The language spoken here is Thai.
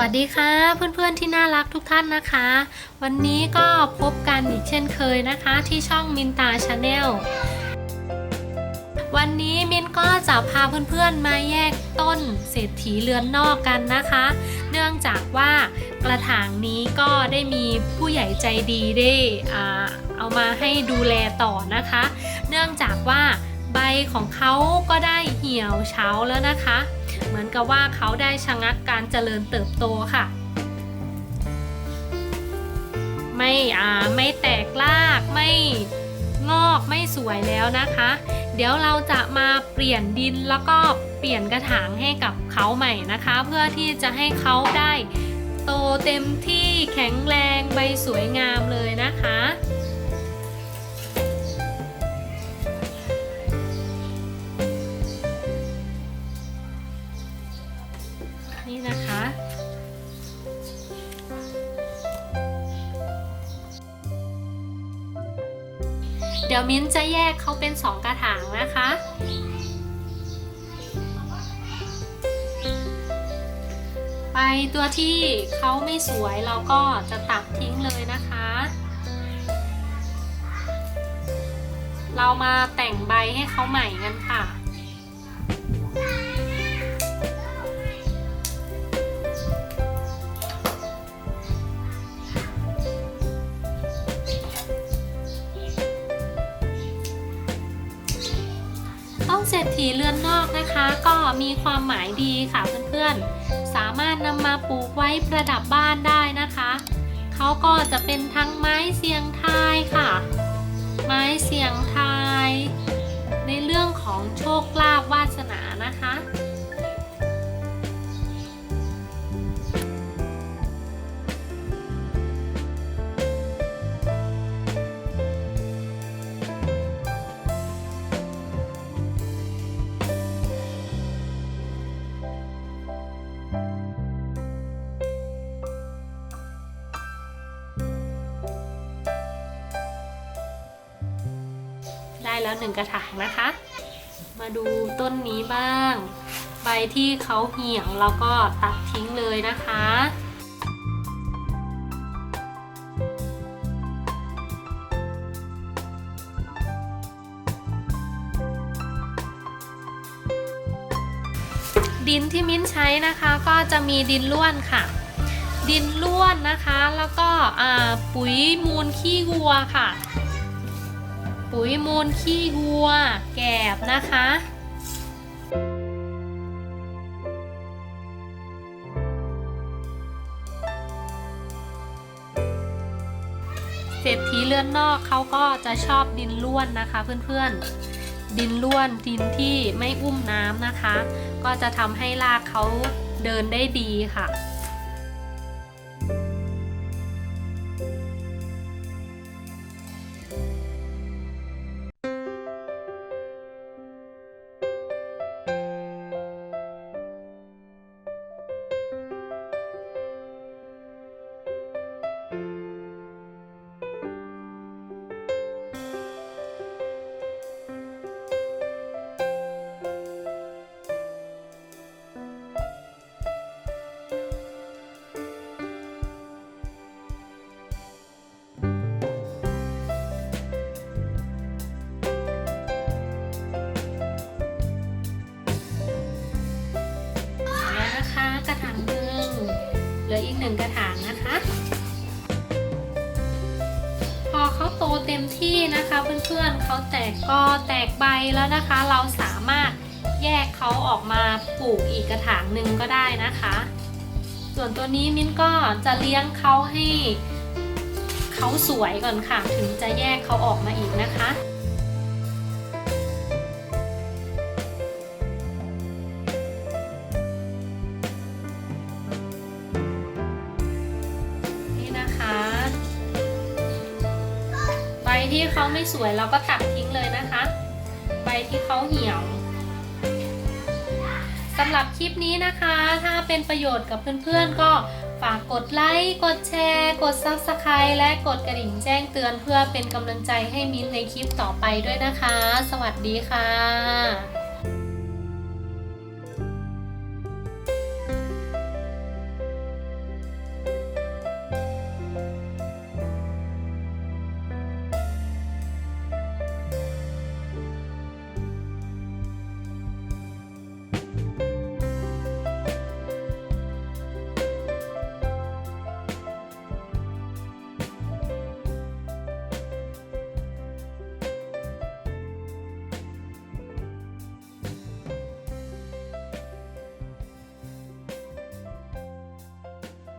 วัสดีค่ะเพื่อนๆที่น่ารักทุกท่านนะคะ วันนี้ก็พบกันอีกเช่นเคยนะคะ ที่ช่องมินตาชาแนลวันนี้มินก็จะพาเพื่อนๆมาแยกต้นเศรษฐีเรือนนอกกันนะคะ เนื่องจากว่ากระถางนี้ก็ได้มีผู้ใหญ่ใจดีได้อ่าเอามาให้ดูแลต่อนะคะ เนื่องจากว่าใบของเขาก็ได้เหี่ยวเฉาแล้วนะคะ เหมือนกับว่าเขาได้ชะงักการเจริญเติบโตค่ะ ไม่อ่าไม่แตกรากไม่งอกไม่สวยแล้วนะคะ เดี๋ยวเราจะมาเปลี่ยนดินแล้วก็เปลี่ยนกระถางให้กับเขาใหม่นะคะ เพื่อที่จะให้เขาได้โตเต็มที่แข็งแรงใบสวยงามเลยนะคะ เดี๋ยวมิ้นจะแยกเขาเป็นสองกระถางนะคะ ไปตัวที่เขาไม่สวยเราก็จะตัดทิ้งเลยนะคะ เรามาแต่งใบให้เขาใหม่กันค่ะ เศรษฐีเรือนนอกนะคะ ก็มีความหมายดีค่ะเพื่อนๆ สามารถนำมาปลูกไว้ประดับบ้านได้นะคะเขาก็จะเป็นทั้งไม้เสียงทายค่ะ ไม้เสียงทาย ในเรื่องของโชคลาภวาสนานะคะ แล้วหนึ่งกระถางนะคะ มาดูต้นนี้บ้าง ใบที่เขาเหี่ยวเราก็ตัดทิ้งเลยนะคะดินที่มิ้นใช้นะคะก็จะมีดินล้วนค่ะ ดินล้วนนะคะแล้วก็ปุ๋ยมูลขี้วัวค่ะ ปุ๋ยมูลขี้วัว แกบนะคะเศรษฐีเรือนนอกเขาก็จะชอบดินล้วนนะคะเพื่อนๆ ดินล้วนดินที่ไม่อุ้มน้ำนะคะ ก็จะทำให้รากเขาเดินได้ดีค่ะ ลืออีกหนึ่งกระถางนะคะ พอเขาโตเต็มที่นะคะเพื่อนๆเขาแตกก็แตกใบแล้วนะคะ เราสามารถแยกเขาออกมาปลูกอีกกระถางหนึ่งก็ได้นะคะ ส่วนตัวนี้มิ้นก็จะเลี้ยงเขาให้เขาสวยก่อนค่ะ ถึงจะแยกเขาออกมาอีกนะคะ ที่เขาไม่สวยเราก็ตัดทิ้งเลยนะคะ ใบที่เขาเหี่ยวสำหรับคลิปนี้นะคะ ถ้าเป็นประโยชน์กับเพื่อนๆ ก็ฝากกดไลค์ กดแชร์ กด Subscribe และกดกระดิ่งแจ้งเตือนเพื่อเป็นกำลังใจให้มิ้นในคลิปต่อไปด้วยนะคะ สวัสดีค่ะ